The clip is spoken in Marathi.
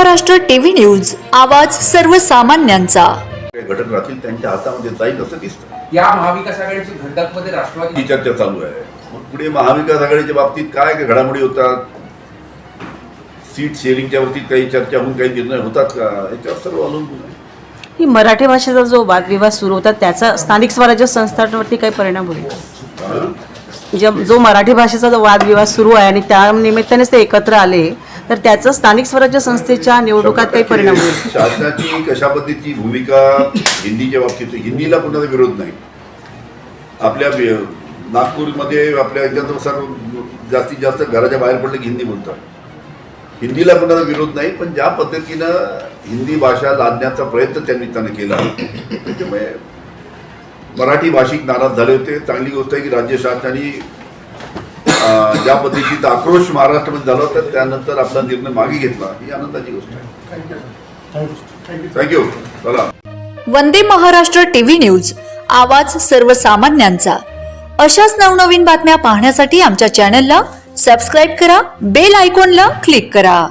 महाराष्ट्र टीव्ही न्यूज आवाज सर्वसामान्यांचा. घटक राहतील त्यांच्या हातामध्ये जाईल असं दिसतं. या महाविकास आघाडीची घटकमध्ये राष्ट्रवादी ही चर्चा चालू आहे. मग पुढे महाविकास आघाडीच्या बाबतीत काय काय घडामोडी होतात? सीट शेअरिंगच्या बाबतीत काही चर्चा होऊन काही निर्णय होतात का? याच्यावर सर्व अवलंबून आहे. ही मराठी भाषेचा जो वादविवाद सुरू होता त्याचा स्थानिक स्वराज्य संस्थांवरती काही परिणाम होईल? हा? जे- जो मराठी भाषेचा जो वादविवाद सुरू आहे आणि त्या निमित्तानेच ते एकत्र आले तर त्याचा स्थानिक स्वराज्य संस्थेच्या निवडणुकात काही परिणाम होईल. शासनाची कशा पद्धतीची भूमिका हिंदीच्या बाबतीत हिंदीला कुणाचा विरोध नाही. आपल्या नागपूरमध्ये आपल्या याच्यात सर्व जास्तीत जास्त घराच्या बाहेर पडले की हिंदी बोलतात. हिंदीला कुणाचा विरोध नाही पण ज्या पद्धतीनं हिंदी भाषा लादण्याचा प्रयत्न त्यांनी त्यानं केला. त्याच्यामुळे मराठी भाषिक नाराज झाले होते. चांगली गोष्ट आहे की राज्य शासनाने ज्या पद्धतीचा आक्रोश महाराष्ट्रामध्ये झाला होता त्यानंतर आपला निर्णय मागे घेतला. ही आनंदाची गोष्ट आहे. थँक्यू चला. वंदे महाराष्ट्र टीव्ही न्यूज आवाज सर्वसामान्यांचा. अशाच नवनवीन बातम्या पाहण्यासाठी आमच्या चॅनलला सबस्क्राईब करा बेल आयकॉनला क्लिक करा.